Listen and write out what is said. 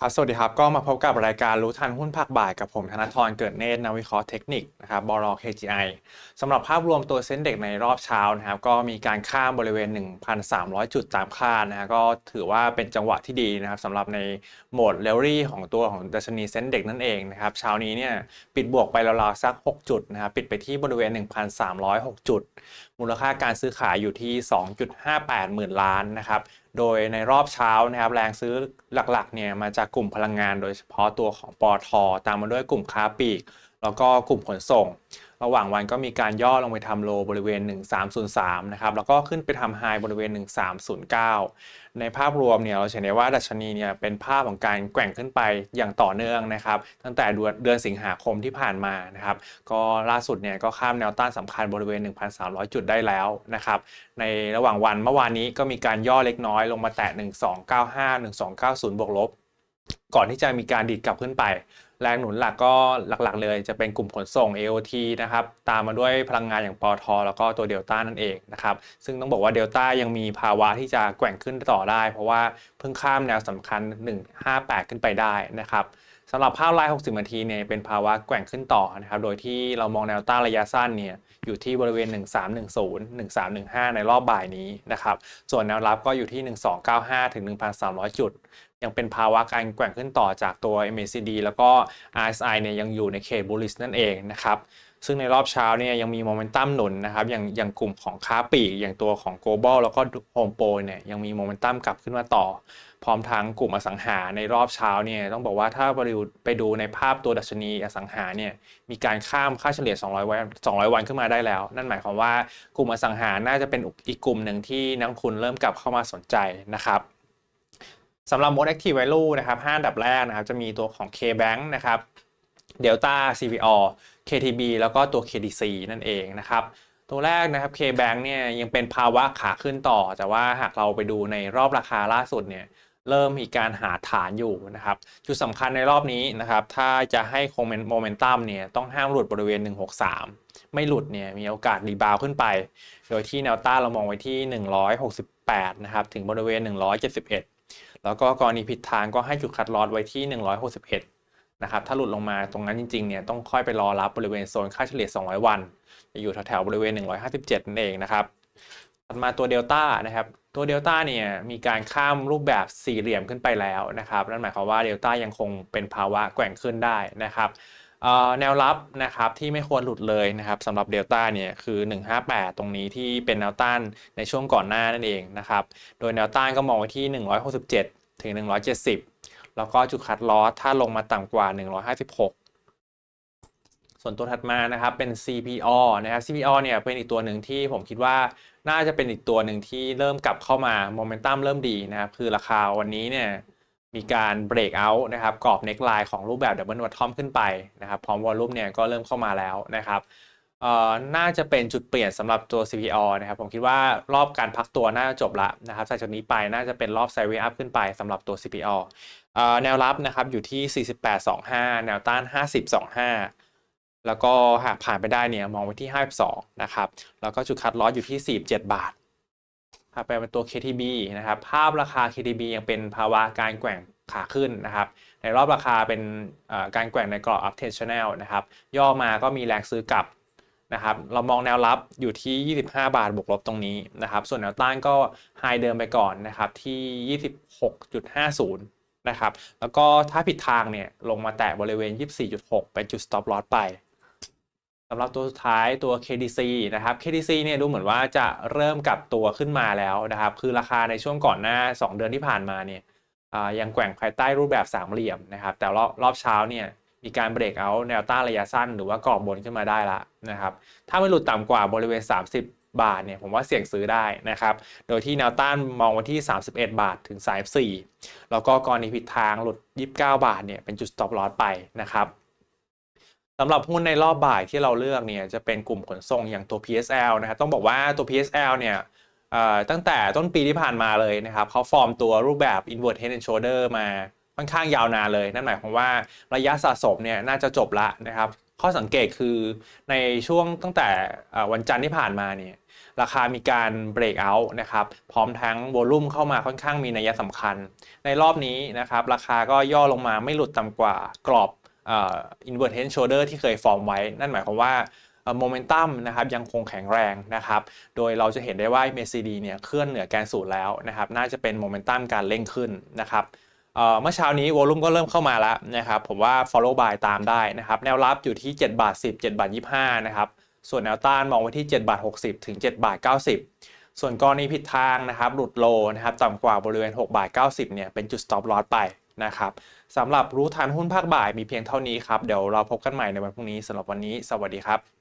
ครับสวัสดีครับ ก็มาพบกับรายการรู้ทันหุ้นภาคบ่ายกับผมธนทรเกิดเนตรนวิเคราะห์เทคนิคนะครับบล KGI สำหรับภาพรวมตัวเซ็นเด็กในรอบเช้านะครับก็มีการข้ามบริเวณ 1,300 จุดตามคาดนะฮะก็ถือว่าเป็นจังหวะที่ดีนะครับสำหรับในโหมดเลอรี่ของตัวของดัชนีเซ็นเด็กนั่นเองนะครับเช้านี้เนี่ยปิดบวกไปราวๆสัก 6 จุดนะครับปิดไปที่บริเวณ 1,306 จุด มูลค่าการซื้อขายอยู่ที่ 2.58 หมื่นล้านนะครับ โดยในรอบเช้านะครับแรงซื้อหลักๆเนี่ยมาจากกลุ่มพลังงาน โดยเฉพาะตัวของปอทตามมาด้วยกลุ่มค้าปลีก แล้วก็กลุ่มขนส่ง ระหว่างวันก็มีการย่อลงไปทำโลบริเวณ 1303 นะครับ แล้วก็ขึ้นไปทำไฮบริเวณ 1309 ในภาพรวมเนี่ยเราเห็นได้ว่าดัชนีเนี่ยเป็นภาพของการแกว่งขึ้นไปอย่างต่อเนื่องนะครับ ตั้งแต่เดือนเดือนสิงหาคมที่ผ่านมานะครับ ก็ล่าสุดเนี่ยก็ข้ามแนวต้านสำคัญบริเวณ 1,300 จุดได้แล้วนะครับ ในระหว่างวันเมื่อวานนี้ก็มีการย่อเล็กน้อยลงมาแตะ 1295 1290 บวกลบ ก่อนที่จะมีการดีดกลับขึ้นไป แรงหนุนหลักก็หลักๆ เลยจะเป็นกลุ่มขนส่ง AOT นะครับตามมาด้วยพลังงานอย่างปอทแล้วก็ตัวเดลต้านั่นเองนะครับซึ่งต้องบอกว่าเดลต้ายังมีภาวะที่จะแกว่งขึ้นต่อได้ เพราะว่าเพิ่งข้ามแนวสำคัญ 158 ขึ้นไปได้นะครับ สำหรับภาพราย 60 นาทีเนี่ยเป็นภาวะแกว่งขึ้นต่อนะครับ โดยที่เรามองแนวต้านระยะสั้นเนี่ยอยู่ที่บริเวณ 1310 1315 ในรอบบ่ายนี้นะครับ ส่วนแนวรับก็อยู่ที่ 1295 ถึง 1,300 จุด ยังเป็นภาวะการแกว่งขึ้นต่อจากตัว MACD แล้วก็ RSI เนี่ยยังอยู่ในเขต bullish นั่นเองนะครับ ซึ่งในรอบเช้าเนี่ยยังมีโมเมนตัมหนุนนะครับอย่างอย่างกลุ่มของค้าปลีกอย่างตัวของ global แล้วก็ home pro เนี่ยยังมีโมเมนตัมกลับขึ้นมาต่อ พร้อมทั้งกลุ่มอสังหาในรอบเช้าเนี่ยต้องบอกว่าถ้าไปดูไปดูในภาพตัวดัชนีอสังหาเนี่ยมีการข้ามค่าเฉลี่ย 200 วัน 200 วันขึ้นมาได้แล้ว นั่นหมายความว่ากลุ่มอสังหาน่าจะเป็นอีกกลุ่มหนึ่งที่นักลงทุนเริ่มกลับเข้ามาสนใจนะครับสำหรับ most active value นะครับ5อันดับแรกนะครับจะมีตัวของ KBank นะครับ Delta CPO KTB แล้วก็ตัว KDC นั่นเองนะครับตัวแรกนะครับ KBank เนี่ยยังเป็นภาวะขาขึ้นต่อ แต่ว่าหากเราไปดูในรอบราคาล่าสุดเนี่ยเริ่มมีการหาฐานอยู่นะครับจุดสำคัญในรอบนี้นะครับถ้าจะให้คงโมเมนตัมเนี่ยต้องห้ามหลุดบริเวณ 163 ไม่หลุดเนี่ยมีโอกาสรีบาวขึ้นไป โดยที่แนวต้านเรามองไว้ที่ 168 นะครับถึงบริเวณ 171 แล้วก็กรณีผิดทางก็ให้จุดคัดลอสไว้ที่ 161 นะครับถ้าหลุดลงมาตรงนั้นจริงๆเนี่ยต้องค่อยไปรอรับบริเวณโซนค่าเฉลี่ย 200 วันจะอยู่แถวๆบริเวณ 157 นั่นเองนะครับถัดมาตัวเดลต้านะครับตัวเดลต้าเนี่ยมีการข้ามรูปแบบสี่เหลี่ยมขึ้นไปแล้วนะครับนั่นหมายความว่าเดลต้ายังคงเป็นภาวะแกว่งขึ้นได้นะครับแนวรับนะครับที่ไม่ควรหลุดเลยนะครับสำหรับเดลต้าเนี่ยคือ 158 ตรงนี้ที่เป็นแนวต้านในช่วงก่อนหน้านั่นเองนะครับโดยแนวต้านก็มองไว้ที่ 167 ถึง 170 แล้วก็จุดคัดลอสถ้าลงมาต่ำกว่า 156 ส่วนตัวถัดมานะครับเป็น CPO นะครับ CPO เนี่ยเป็นอีกตัวหนึ่งที่ผมคิดว่าน่าจะเป็นอีกตัวหนึ่งที่เริ่มกลับเข้ามาโมเมนตัมเริ่มดีนะครับ คือราคาวันนี้เนี่ยมีการเบรกเอาท์นะครับกรอบเน็กไลน์ของรูปแบบดับเบิลวัตทอมขึ้นไปนะครับ พร้อมวอลลุ่มเนี่ยก็เริ่มเข้ามาแล้วนะครับเออน่าจะเป็นจุดเปลี่ยนสำหรับตัว CPO นะครับ ผมคิดว่ารอบการพักตัวน่าจะจบละนะครับจากนี้ไปน่าจะเป็นรอบไซด์เวย์อัพขึ้นไปสำหรับตัว CPO แนวรับนะครับอยู่ที่ 48.25 แนวต้าน 50.25 แล้วก็หากผ่านไปได้เนี่ยมองไว้ที่ 52 นะครับ แล้วก็จุดคัดลอสอยู่ที่ 47 บาทหากไปเป็นตัว KTB นะครับ ภาพราคา KTB ยังเป็นภาวะการแกว่งขาขึ้นนะครับ ในรอบราคาเป็นการแกว่งในกรอบ uptrend channel นะครับ ย่อมาก็มีแรงซื้อกลับนะครับ เรามองแนวรับอยู่ที่ 25 บาทบวกลบตรงนี้นะครับ ส่วนแนวต้านก็ไฮเดิมไปก่อนนะครับที่ 26.50 นะครับ แล้วก็ถ้าผิดทางเนี่ยลงมาแตะบริเวณ 24.6 เป็นจุด stop loss ไปสำหรับตัวสุดท้ายตัว KDC นะครับ KDC เนี่ยดูเหมือนว่าจะเริ่มกลับตัวขึ้นมาแล้วนะครับ คือราคาในช่วงก่อนหน้า 2 เดือนที่ผ่านมาเนี่ยยังแกว่งภายใต้รูปแบบสามเหลี่ยมนะครับ แต่รอบรอบเช้าเนี่ยมีการเบรกเอาแนวต้านระยะสั้น หรือว่ากรอบบนขึ้นมาได้ละนะครับ ถ้าไม่หลุดต่ำกว่าบริเวณ 30 บาทเนี่ยผมว่าเสี่ยงซื้อได้นะครับ โดยที่แนวต้านมองไว้ที่ 31 บาทถึง 34 แล้วก็กรณีผิดทางหลุด 29 บาทเนี่ยเป็นจุด stop loss ไปนะครับสำหรับหุ้นในรอบบ่ายที่เราเลือกเนี่ยจะเป็นกลุ่มขนส่งอย่างตัว PSL นะครับต้องบอกว่าตัว PSL เนี่ยตั้งแต่ต้นปีที่ผ่านมาเลยนะครับเขาฟอร์มตัวรูปแบบ invert head and shoulder มาค่อนข้างยาวนานเลย นั่นหมายความว่าระยะสะสมเนี่ยน่าจะจบละนะครับ ข้อสังเกตคือในช่วงตั้งแต่วันจันทร์ที่ผ่านมาเนี่ย ราคามีการเบรกเอาท์นะครับพร้อมทั้งวอลุ่มเข้ามาค่อนข้างมีนัยสำคัญ ในรอบนี้นะครับราคาก็ย่อลงมาไม่หลุดต่ำกว่ากรอบเอ่อ inverted shoulder ที่เคยฟอร์มไว้ นั่นหมายความว่าโมเมนตัมนะครับยังคงแข็งแรงนะครับ โดยเราจะเห็นได้ว่า MACD เนี่ยเคลื่อนเหนือแกนสูตรแล้วนะครับ น่าจะเป็นโมเมนตัมการเร่งขึ้นนะครับเอ่อเมื่อเช้านี้วอลุ่มก็เริ่มเข้ามาแล้วนะครับ ผมว่า follow by ตามได้นะครับ แนวรับอยู่ที่ 7 บาท 10 7 บาท 25 นะครับ ส่วนแนวต้านมองไว้ที่7บาท60 ถึง7บาท90 ส่วนกรณีผิดทางนะครับหลุดโลนะครับต่ำกว่าบริเวณ6บาท90เนี่ยเป็นจุด stop loss ไปนะครับสำหรับรู้ทันหุ้นภาคบ่ายมีเพียงเท่านี้ครับ เดี๋ยวเราพบกันใหม่ในวันพรุ่งนี้สำหรับวันนี้ สวัสดีครับ